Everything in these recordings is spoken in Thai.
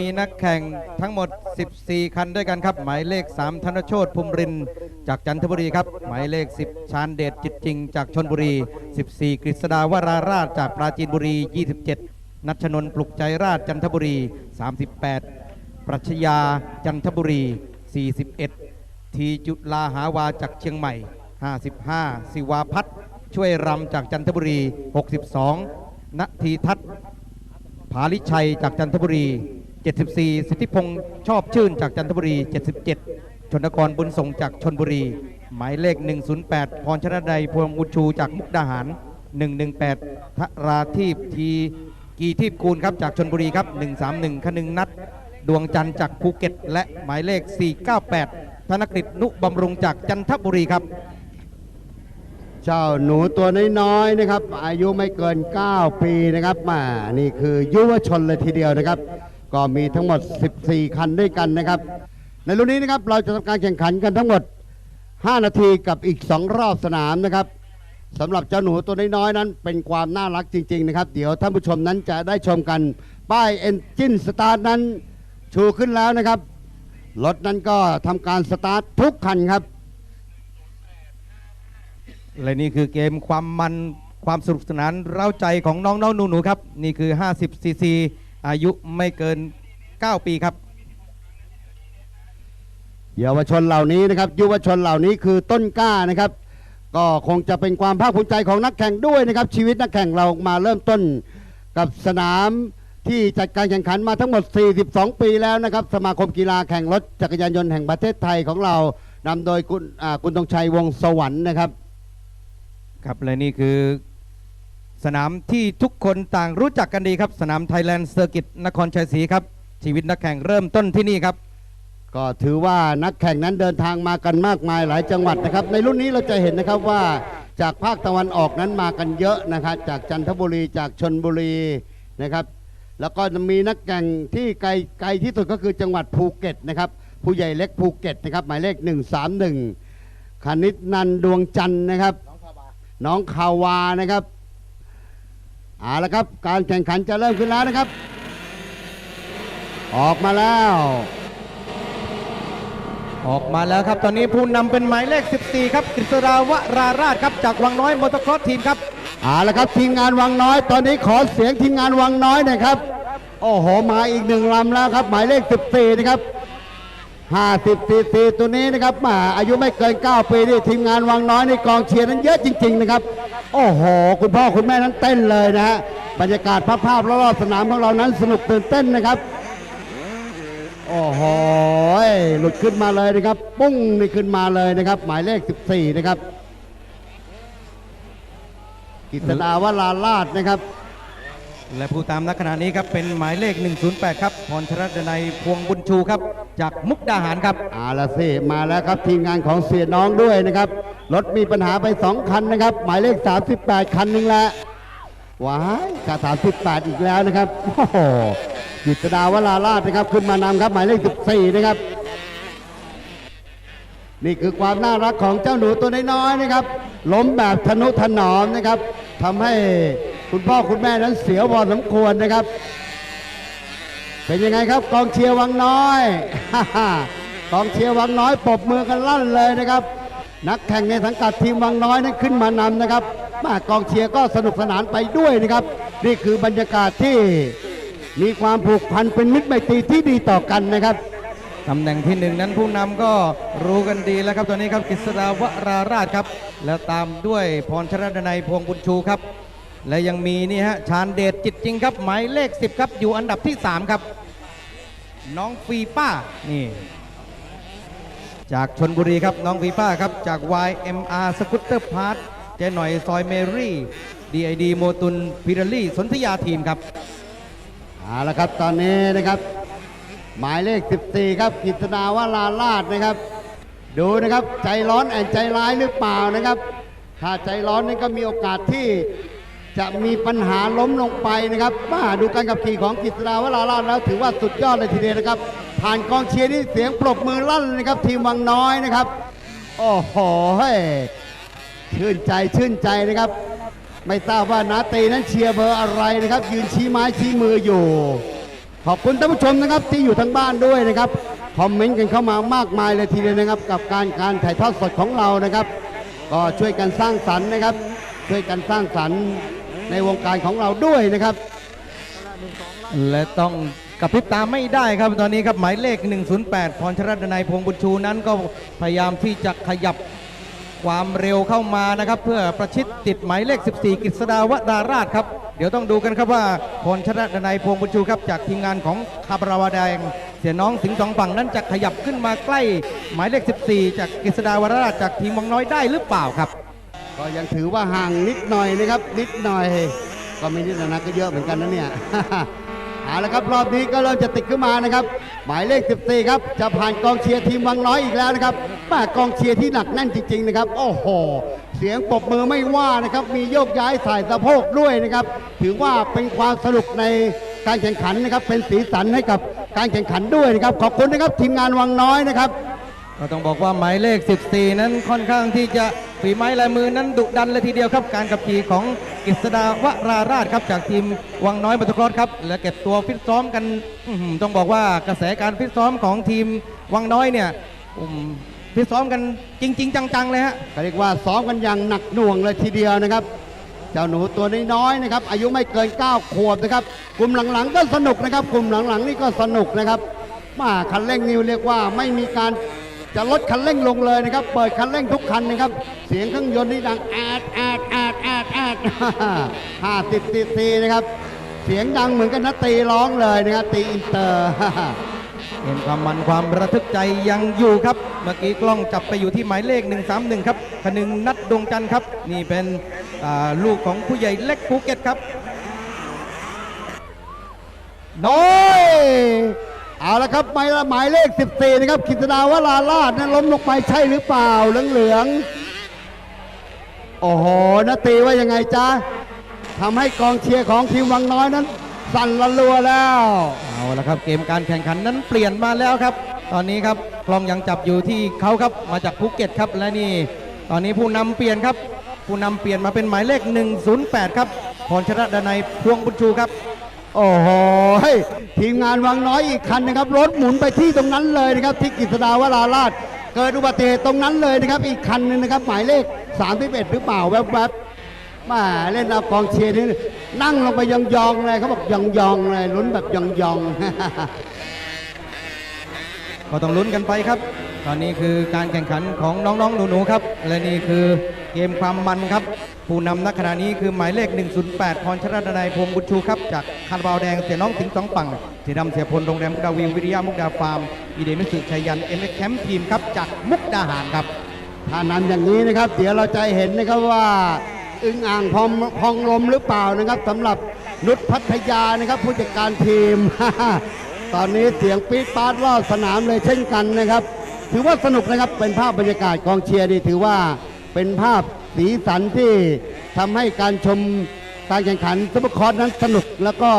รุ่นนี้มีนักแข่งทั้งหมด 14 คันด้วยกันครับ หมายเลข 3 ธนโชตภูมิริน จากจันทบุรีครับ หมายเลข 10 ชาญเดชจิตจริง จากชนบุรี 14 กฤษดาวราราชจากปราจีนบุรี 27 นัชนนปลุกใจราชจันทบุรี 38 ปรัชญาจันทบุรี 41 ทีจุลาหาวาจากเชียงใหม่ 55 สิวาพัฒน์ช่วยรำจากจันทบุรี 62 ณทีทัศน์ผาลิชัยจากจันทบุรี 74 สิทธิพงศ์ชอบชื่นจากจันทบุรี 77 ชนกรบุญส่งจากชนบุรี หมายเลข 108 พรชนะใดพวงบุชูจากมุกดาหาร 118ทราทีพทีกีทีพคูณครับจากชนบุรีครับ 131 คนึงนัด ดวงจันทร์จากภูเก็ต และหมายเลข 498 ธนกฤษนุบำรุงจากจันทบุรีครับ เจ้าหนูตัวน้อยๆนะครับ อายุไม่เกิน 9 ปีนะครับมานี่คือยุวชนเลยทีเดียวนะครับ ก็มีทั้งหมด 14 คันด้วยกันนะครับ ในรุ่นนี้นะครับเราจะทำการแข่งขันกันทั้งหมด 5 นาทีกับอีก 2 รอบสนามนะครับสำหรับเจ้าหนูตัวน้อยๆนั้น เป็นความน่ารักจริง ๆ นะครับ เดี๋ยวท่านผู้ชมนั้นจะได้ชมกันป้ายเอนจินสตาร์ทนั้นชูขึ้นแล้วนะครับรถนั้นก็ทำการสตาร์ททุกคันครับ และนี่คือเกมความมันความสนุกสนานเร้าใจของน้องๆหนูๆครับ นี่คือ 50ซีซี อายุไม่เกิน 9 ปีครับ เยาวชนเหล่านี้นะครับยุวชนเหล่านี้คือต้นกล้านะครับ ก็คงจะเป็นความภาคภูมิใจของนักแข่งด้วยนะครับ ชีวิตนักแข่งเรามาเริ่มต้นกับสนามที่จัดการแข่งขันมาทั้งหมด 42 ปีแล้วนะครับ สมาคมกีฬาแข่งรถจักรยานยนต์แห่งประเทศไทยของเรานำโดยคุณอ่าคุณตงชัยวงศ์สวรรค์นะครับ ครับและนี่คือ สนามที่ทุกคนต่างรู้จักกันดีครับ สนามไทยแลนด์เซอร์กิตนครชัยศรีครับ ชีวิตนักแข่งเริ่มต้นที่นี่ครับ ก็ถือว่านักแข่งนั้นเดินทางมากันมากมายหลายจังหวัดนะครับ ในรุ่นนี้เราจะเห็นนะครับว่าจากภาคตะวันออกนั้นมากันเยอะนะครับ จากจันทบุรีจากชนบุรีนะครับ แล้วก็มีนักแข่งที่ไกลไกลที่สุดก็คือจังหวัดภูเก็ตนะครับ ผู้ใหญ่เล็กภูเก็ตนะครับ หมายเลข 131คณิตนันดวงจันทร์นะครับ น้องคาวานะครับ เอาละครับ การแข่งขันจะเริ่มขึ้นแล้วนะครับ ออกมาแล้ว ออกมาแล้วครับ ตอนนี้ผู้นำเป็นหมายเลข 14 ครับกฤษดาวราราชครับจากวังน้อยมอเตอร์ครอสทีมครับเอาละครับทีมงานวังน้อย ตอนนี้ขอเสียงทีมงานวังน้อยหน่อยครับ โอ้โหมาอีกหนึ่งลำแล้วครับ หมายเลข 14 นะครับ50ซีซีตัวนี้นะครับมาอายุไม่เกิน 9 ปีนี่ทีมงานวังน้อยนี่กองเชียร์นั้นเยอะจริง ๆ นะครับ โอ้โห คุณพ่อคุณแม่นั้นเต้นเลยนะฮะบรรยากาศภาพๆรอบๆสนามของเรานั้นสนุกตื่นเต้นนะครับ โอ้โหหลุดขึ้นมาเลยนะครับ ปุ้งนี่ขึ้นมาเลยนะครับ หมายเลข 14 นะครับกิตดาวราลาดนะครับ และผู้ตามนักขณะนี้ครับเป็นหมายเลข 108 ครับพรชรัตนัยพวงบุญชูครับ จากมุกดาหารครับอาละสิมาแล้วครับทีมงานของเสียน้องด้วยนะครับ รถมีปัญหาไป 2 คันนะครับ หมายเลข 38 คันหนึ่งแล้วว้ายกับ38อีกแล้วนะครับโอ้โหกิตดาวราลาดนะครับ ขึ้นมานำครับ หมายเลข14นะครับ นี่คือความน่ารักของเจ้าหนูตัวน้อยๆนะครับ ล้มแบบทนุถนอมนะครับทำให้คุณพ่อคุณแม่นั้นเสียวพอสมควรนะครับ เป็นยังไงครับกองเชียร์วังน้อยกองเชียร์วังน้อยปบมือกันลั่นเลยนะครับ นักแข่งในสังกัดทีมวังน้อยนั้นขึ้นมานำนะครับมากองเชียร์ก็สนุกสนานไปด้วยนะครับ นี่คือบรรยากาศที่มีความผูกพันเป็นมิตรไมตรีที่ดีต่อกันนะครับตำแหน่งที่หนึ่งนั้นผู้นำก็รู้กันดีแล้วครับตอนนี้ครับกฤษดาวราราชครับ แล้วตามด้วยพรชรัตนัยพวงบุญชูครับ และยังมีนี่ฮะชาญเดชจิตจริงครับ หมายเลข 10 ครับ อยู่อันดับที่ 3 ครับ น้องฟีป้านี่ จากชนบุรีครับน้องฟีป้าครับจาก YMR สกูตเตอร์พาร์ทเจหน่อยซอยเมรี่ DID โมตุนพิรลี่สนธยาทีมครับเอาละครับตอนนี้นะครับ หมายเลข 14 ครับกิตนาวราลาดนะครับ ดูนะครับใจร้อนแอนใจร้ายหรือเปล่านะครับถ้าใจร้อนนี่ก็มีโอกาสที่จะมีปัญหาล้มลงไปนะครับมาดูการขับขี่ของกิตนาวราลาดแล้วถือว่าสุดยอดเลยทีเดียวนะครับ ผ่านกองเชียร์นี่เสียงปรบมือลั่นนะครับ ทีมวังน้อยนะครับ โอ้โหชื่นใจชื่นใจนะครับ ไม่ทราบว่านาตีนั้นเชียร์เบอร์อะไรนะครับ ยืนชี้ไม้ชี้มืออยู่ ขอบคุณท่านผู้ชมนะครับที่อยู่ทางบ้านด้วยนะครับคอมเมนต์กันเข้ามามากมายเลยทีเดียวนะครับ กับการการถ่ายทอดสดของเรานะครับ ก็ช่วยกันสร้างสรรค์นะครับ ช่วยกันสร้างสรรค์ในวงการของเราด้วยนะครับ และต้อง กระพริบตาไม่ได้ครับตอนนี้ครับหมายเลข 108 พรชรัตนายพงบุญชูนั้นก็พยายามที่จะขยับความเร็วเข้ามานะครับ เพื่อประชิดติดหมายเลข 14 กฤษดาวดาราชครับ เดี๋ยวต้องดูกันครับว่าพรชรัตนายพงบุญชูครับจากทีมงานของคาบราวาแดง เสียน้องสิงห์สองฝั่งนั้นจะขยับขึ้นมาใกล้ หมายเลข 14 จากกฤษดาวดาราชจากทีมวังน้อยได้หรือเปล่าครับ ก็ยังถือว่าห่างนิดหน่อยนะครับนิดหน่อย ก็ไม่นิดนะก็เยอะเหมือนกันนะเนี่ย เอาละครับรอบนี้ก็เริ่มจะติดขึ้นมานะครับ หมายเลข 14 ครับ จะผ่านกองเชียร์ทีมวังน้อยอีกแล้วนะครับม่กองเชียร์ที่หนักแน่นจริง ๆ นะครับ โอ้โห เสียงปรบมือไม่ว่านะครับ มีโยกย้ายสายสะโพกด้วยนะครับ ถือว่าเป็นความสนุกในการแข่งขันนะครับ เป็นสีสันให้กับการแข่งขันด้วยนะครับ ขอบคุณนะครับทีมงานวังน้อยนะครับ ก็ต้องบอกว่าหมายเลข 14 นั้นค่อนข้างที่จะ ฝีไม้ลายมือนั้นดุดันเลยทีเดียวครับ การขับขี่ของกฤษดาวราราชครับจากทีมวังน้อยบัตรครอสครับและเก็บตัวฟิตซ้อมกันต้องบอกว่ากระแสการฟิตซ้อมของทีมวังน้อยเนี่ยฟิตซ้อมกันจริง ๆ จังๆเลยฮะก็เรียกว่าซ้อมกันอย่างหนักหน่วงเลยทีเดียวนะครับเจ้าหนูตัวน้อยๆนะครับอายุไม่เกิน 9 ขวบนะครับกลุ่มหลังๆก็สนุกนะครับกลุ่มหลังๆนี่ก็สนุกนะครับมาคันเร่งนิวเรียกว่าไม่มีการ จะลดคันเร่งลงเลยนะครับ เปิดคันเร่งทุกคันนะครับ เสียงเครื่องยนต์นี่ดังแอดแอดแอดแอดแอดห้าสิบซีซีนะครับ เสียงดังเหมือนกันนะตีร้องเลยนะครับตีอินเตอร์เห็นความมันความระทึกใจยังอยู่ครับ เมื่อกี้กล้องจับไปอยู่ที่หมายเลข 131 ครับคนึงนัดดวงจันทร์ครับ นี่เป็นลูกของผู้ใหญ่เล็กภูเก็ตครับน้อย เอาละครับหมายหมายเลข 14 นะครับกิตดาวราลาดนั้นล้มลงไปใช่หรือเปล่าเหลืองๆโอ้โหนาตีว่ายังไงจ๊ะทำให้กองเชียร์ของทีมวังน้อยนั้น สั่นละลัวแล้ว เอาละครับเกมการแข่งขันนั้นเปลี่ยนมาแล้วครับ ตอนนี้ครับกล้องยังจับอยู่ที่เขาครับมาจากภูเก็ตครับและนี่ ตอนนี้ผู้นำเปลี่ยนครับ ผู้นำเปลี่ยนมาเป็นหมายเลข 108 ครับพรชนะดนัยพวงบุญชูครับ โอ้โหทีมงานวังน้อยอีกคันนะครับ รถหมุนไปที่ตรงนั้นเลยนะครับ ที่กิตดาวราลาดเกิดอุบัติเหตุตรงนั้นเลยนะครับ อีกคันหนึงนะครับ หมายเลข 31 หรือเปล่าแวบๆมาเล่นเอากองเชียร์นี่นั่งลงไปยองๆเลยเขาบอกยองๆเลยลุ้นแบบยองๆก็ต้องลุ้นกันไปครับ ตอนนี้คือการแข่งขันของน้องๆหนูๆครับ และนี่คือ เกมความมันครับ ผู้นำนักขณะนี้คือหมายเลข 108 พรชรดนายพงบุญชูครับ จากคาราบาวแดงเสียน้องสิงสองฝั่งเสียดำเสียพลโรงแรมมุกดาวิววิทยามุกดาฟาร์มอีเดมิสุชัยยันเอ็นเอ็กแคมป์ทีมครับจากมุกดาหารครับถ้านำอย่างนี้นะครับ เดี๋ยวเราจะเห็นนะครับว่าอึ้งอ่างพองพองลมหรือเปล่านะครับสำหรับนุชพัทยานะครับ ผู้จัดการทีม ตอนนี้เสียงปี๊ดปาดรอสนามเลยเช่นกันนะครับ ถือว่าสนุกนะครับเป็นภาพบรรยากาศกองเชียร์นี่ถือว่า เป็นภาพสีสันที่ทำให้การชมการแข่งขันซุปเปอร์คอร์สนั้นสนุก แล้วก็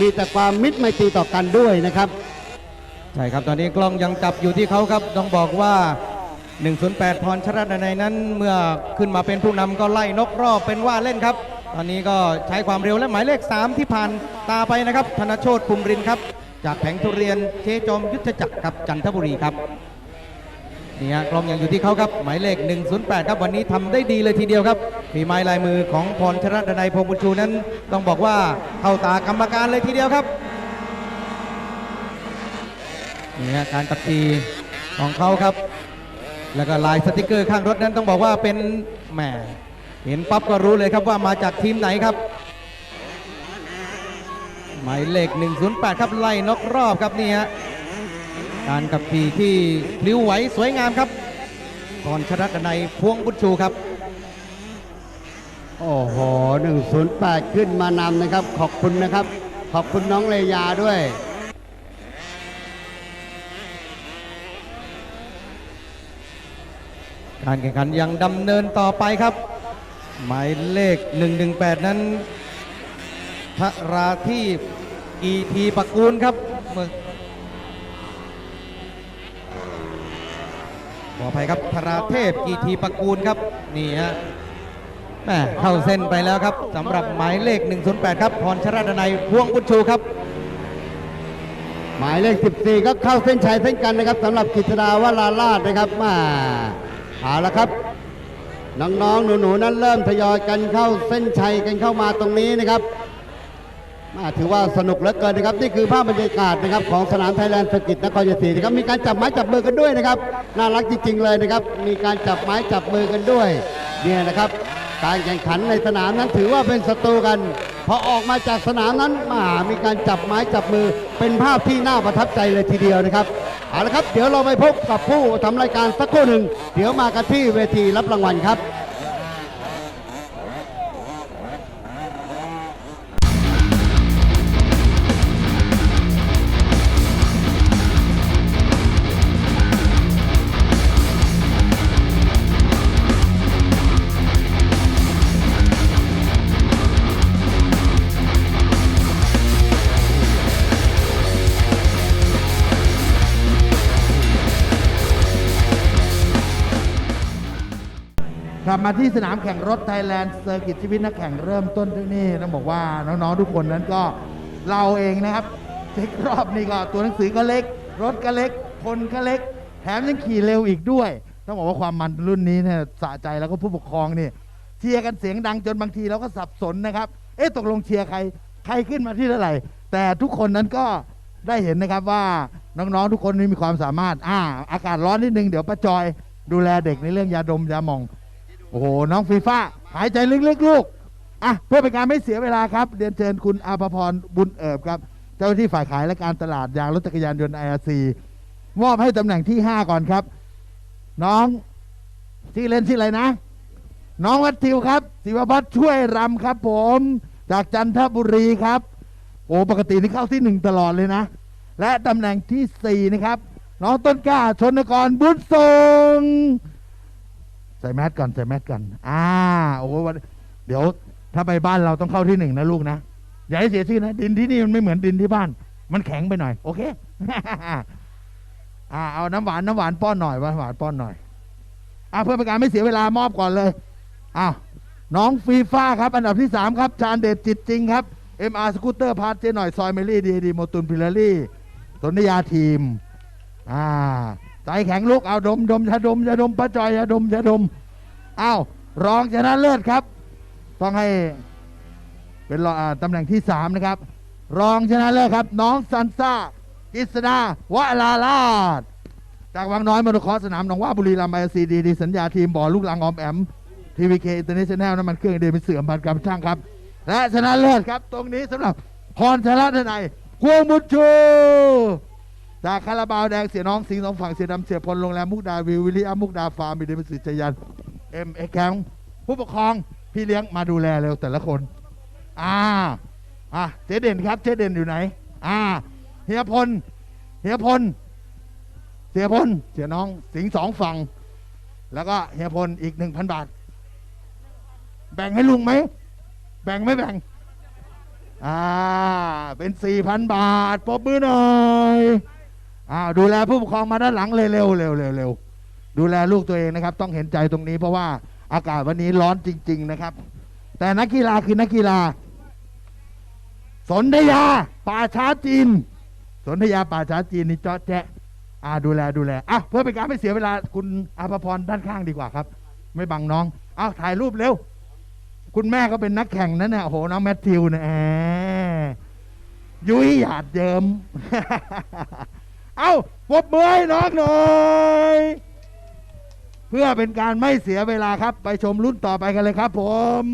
มีแต่ความมิตรไมตรีต่อกันด้วยนะครับ ใช่ครับตอนนี้กล้องยังจับอยู่ที่เขาครับ ต้องบอกว่า 108 พรชรดนัยนั้นเมื่อขึ้นมาเป็นผู้นำก็ไล่นกรอบเป็นว่าเล่นครับ ตอนนี้ก็ใช้ความเร็วและหมายเลข 3 ที่ผ่านตาไปนะครับ ธนโชตภูมิรินครับ จากแผงทุเรียนเชจอมยุทธจักรครับจันทบุรีครับ นี่ฮะกล้องยังอยู่ที่เขาครับหมายเลข 108 ครับวันนี้ทำได้ดีเลยทีเดียวครับฝีไม้ลายมือของพรชรดนัยพงบุญชูนั้น ต้องบอกว่าเข้าตากรรมการเลยทีเดียวครับนี่ฮะการตัดทีของเขาครับ แล้วก็ลายสติกเกอร์ข้างรถนั้นต้องบอกว่าเป็นแหมเห็นปั๊บก็รู้เลยครับว่ามาจากทีมไหนครับหมายเลข 108 ครับไล่นกรอบครับนี่ฮะ การขับขี่ที่พลิ้วไหวสวยงามครับพรชรัตนัยพวงบุญชูครับ โอ้โห 108 ขึ้นมานำนะครับ ขอบคุณนะครับ ขอบคุณน้องเลยาด้วยการแข่งขันยังดำเนินต่อไปครับ หมายเลข 118 นั้นพระราที่กีทีประกูลครับเมื่อ ออภัยครับธราเทพกีทีประกูลครับ นี่ฮะแม่เข้าเส้นไปแล้วครับสำหรับหมายเลข 108 ครับพรชรดนัยพวงบุญชูครับ หมายเลข 14 ก็เข้าเส้นชัยเส้นกันนะครับสำหรับกิตดาวราราชนะครับมาเอาละครับน้องๆหนูๆนั้นเริ่มทยอยกันเข้าเส้นชัยกันเข้ามาตรงนี้นะครับ ถือว่าสนุกเหลือเกินนะครับ นี่คือภาพบรรยากาศนะครับของสนามไทยแลนด์สกิตนครชัยศรีนะครับมีการจับไม้จับมือกันด้วยนะครับ น่ารักจริง ๆ เลยนะครับ มีการจับไม้จับมือกันด้วยเนี่ยนะครับการแข่งขันในสนามนั้นถือว่าเป็นศัตรูกัน พอออกมาจากสนามนั้นมามีการจับไม้จับมือ เป็นภาพที่น่าประทับใจเลยทีเดียวนะครับเอาละครับ เดี๋ยวเราไปพบกับผู้ทำรายการสักครู่หนึ่ง เดี๋ยวมากันที่เวทีรับรางวัลครับ กลับมาที่สนามแข่งรถไทยแลนด์เซอร์กิตชีวิตนักแข่งเริ่มต้นที่นี่ต้องบอกว่าน้องๆทุกคนนั้นก็เราเองนะครับเช็ครอบนี้ก็ตัวหนังสือก็เล็ก รถก็เล็ก คนก็เล็ก แถมยังขี่เร็วอีกด้วย ต้องบอกว่าความมันรุ่นนี้เนี่ยสะใจแล้วก็ผู้ปกครองนี่เชียร์กันเสียงดังจนบางทีเราก็สับสนนะครับ เอ๊ะตกลงเชียร์ใครใครขึ้นมาที่เท่าไหร่ แต่ทุกคนนั้นก็ได้เห็นนะครับว่าน้องๆทุกคนนี่มีความสามารถอ่าอากาศร้อนนิดนึงเดี๋ยวป้าจอยดูแลเด็กในเรื่องยาดมยาหมอง โอ้โหน้องฟีฟ่าหายใจลึกๆลูกอะเพื่อเป็นการไม่เสียเวลาครับเรียนเชิญคุณอาภพรบุญเอิบครับ เจ้าหน้าที่ฝ่ายขายและการตลาดยางรถจักรยานยนต์ไออาซีมอบให้ตำแหน่งที่ 5 ก่อนครับ น้องที่เล่นที่ออะไรนะ น้องวัดทิวครับศิวพัฒน์ช่วยรำครับ ผม จากจันทบุรีครับ โอ้ปกตินี่เข้าที่หนึ่งตลอดเลยนะ และตำแหน่งที่สี่นะครับ น้องต้นกล้าชนกรบุญทรง ใส่แมสก่อนใส่แมสก่อนอ่าโอ้โหวันเดี๋ยวถ้าไปบ้านเราต้องเข้าที่หนึ่งนะลูกนะอย่าให้เสียชื่อนะ ดินที่นี่มันไม่เหมือนดินที่บ้าน มันแข็งไปหน่อย โอเคอ่าเอาน้ำหวานน้ำหวานป้อนหน่อยน้ำหวานป้อนหน่อยอ่าเพื่อเป็นการไม่เสียเวลามอบก่อนเลยอ้าวน้องฟีฟ่าครับ อันดับที่3ครับ ชาญเดชจิตจริงครับ MR สกูตเตอร์พาร์ทเจหน่อย ซอยเมลี่ดีดีโมตุนพิลารี่สนธยาทีม อ่า ใจแข็งลูกเอาดมดมยาดมยาดมป้าจอยยาดมยาดมอ้าวรองชนะเลิศครับ ต้องให้เป็นรองตำแหน่งที่3นะครับ รองชนะเลิศครับ น้องซันซ่ากิษดาวะลาลาดจากวังน้อยมร์คอสสนามหนองว่าบุรีรัมย์ไอซีดีดีสัญญาทีมบ่อลูกลังออมแอมทีวีเคอินเตอร์เนชั่นแนลน้ำมันเครื่องเดนเป็นเสื่อมพันการช่างครับ และชนะเลิศครับ ตรงนี้สำหรับพรชนะทนายควงบุญชู จากคาราบาวแดงเสียน้องสิงห์สองฝั่งเสียดำเสียพลโรงแรมมุกดาวิววิลลี่อัมมุกดาฟาร์มีเดมิสิจยันเอ็มเอแคมผู้ปกครองพี่เลี้ยงมาดูแลเร็วแต่ละคน อ่าอะเจเด่นครับเจเด่นอยู่ไหน อ่าเฮียพลเฮียพลเสียพลเสียน้องสิงห์สองฝั่งแล้วก็เฮียพลอีกหนึ่งพันบาท แบ่งให้ลุงไหมแบ่งไม่แบ่งอ่า เป็นสี่พันบาทปรบมือหน่อย อ้าวดูแลผู้ปกครองมาด้านหลังเลยเร็วเร็วเร็วเร็วดูแลลูกตัวเองนะครับ ต้องเห็นใจตรงนี้เพราะว่าอากาศวันนี้ร้อนจริง ๆนะครับ แต่นักกีฬาคือนักกีฬา สนธยาป่าช้าจีน สนธยาป่าช้าจีนนี่เจาะแจ๊อ่าดูแลดูแลอะเพื่อเป็นการไม่เสียเวลาคุณอาภพรด้านข้างดีกว่าครับ ไม่บังน้องเอาวถ่ายรูปเร็ว คุณแม่ก็เป็นนักแข่งนั่นแน่ะโอ้โหน้องแมทธิวเนี่ยยุ้ยหยาดเยิม เอาปรบมือให้น้องหน่อย เพื่อเป็นการไม่เสียเวลาครับ ไปชมรุ่นต่อไปกันเลยครับผม